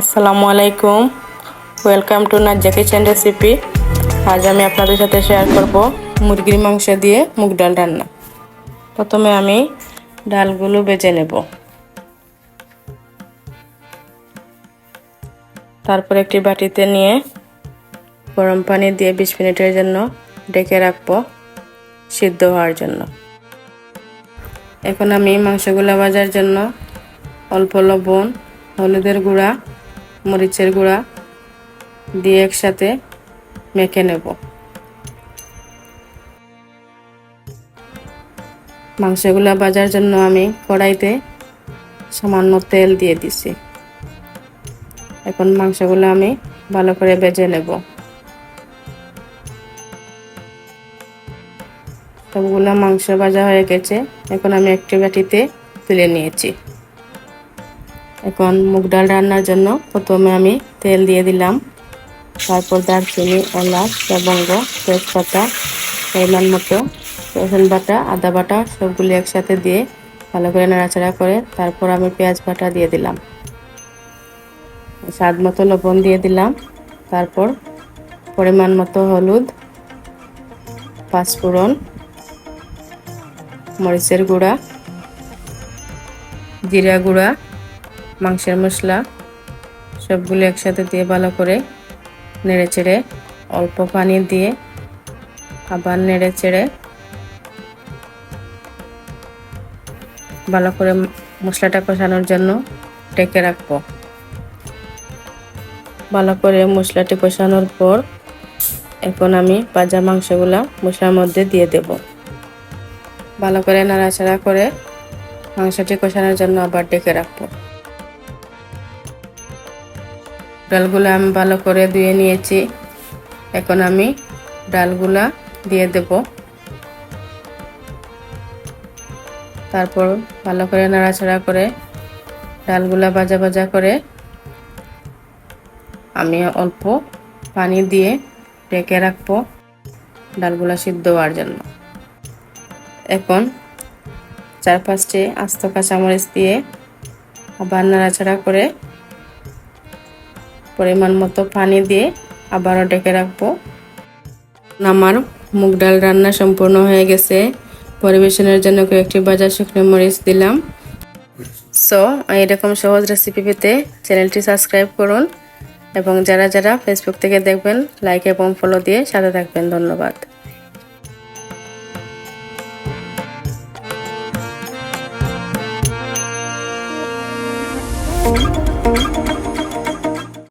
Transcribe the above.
আসসালামু আলাইকুম। Welcome to Najja kitchen recipe আজ আমি আপনাদের সাথে শেয়ার করব মুরগির মাংস দিয়ে মুগ ডাল রান্না। প্রথমে আমি ডালগুলো বেজে নেব। তারপর একটি বাটিতে নিয়ে গরম পানি দিয়ে বিশ মিনিটের জন্য ডেকে রাখব সিদ্ধ হওয়ার জন্য। এখন আমি মাংসগুলো ভাজার জন্য অল্প লবণ, হলুদের গুঁড়া মরিচের গুঁড়া দিয়ে একসাথে মেখে নেব। মাংসগুলো ভাজার জন্য আমি কড়াইতে সামান্য তেল দিয়ে দিছি। এখন মাংসগুলো আমি ভালো করে বেজে নেব। সবগুলো মাংস ভাজা হয়ে গেছে। এখন আমি একটি বাটিতে তুলে নিয়েছি। এখন মুগ ডাল রান্নার জন্য প্রথমে আমি তেল দিয়ে দিলাম। তারপর দারচিনি, এলাচ, লবঙ্গ, তেজপাতা, পরিমাণ মতো রসুন বাটা, আদা বাটা সবগুলি একসাথে দিয়ে ভালো করে নাড়াচাড়া করে তারপর আমি পেঁয়াজ বাটা দিয়ে দিলাম। স্বাদ মতো লবণ দিয়ে দিলাম। তারপর পরিমাণ মতো হলুদ, পাঁচফোড়ন, মরিচের গুঁড়া, জিরা গুঁড়া মাংসের মশলা সবগুলো একসাথে দিয়ে ভালো করে নেড়ে চেড়ে অল্প পানি দিয়ে আবার নেড়ে চেড়ে ভালো করে মশলাটা কষানোর জন্য ডেকে রাখব। ভালো করে মশলাটি কষানোর পর এখন আমি ভাজা মাংসগুলা মশলার মধ্যে দিয়ে দেব। ভালো করে নাড়াচাড়া করে মাংসটি কষানোর জন্য আবার ডেকে রাখব। ডালগুলো আমি ভালো করে ধুয়ে নিয়েছি। এখন আমি ডালগুলা দিয়ে দেব। তারপর ভালো করে নাড়াচাড়া করে ডালগুলা ভাজা ভাজা করে আমি অল্প পানি দিয়ে ঢেকে রাখব ডালগুলা সিদ্ধ হওয়ার জন্য। এখন চার পাঁচটি আস্ত কাঁচামরিচ দিয়ে আবার নাড়াচাড়া করে পরিমাণ মতো পানি দিয়ে আবারও ডেকে রাখব। আমার মুগ ডাল রান্না সম্পূর্ণ হয়ে গেছে। পরিবেশনের জন্য কয়েকটি বাজার শুকনো মরিচ দিলাম। সো এরকম সহজ রেসিপি পেতে চ্যানেলটি সাবস্ক্রাইব করুন এবং যারা যারা ফেসবুক থেকে দেখবেন লাইক এবং ফলো দিয়ে সাথে থাকবেন। ধন্যবাদ।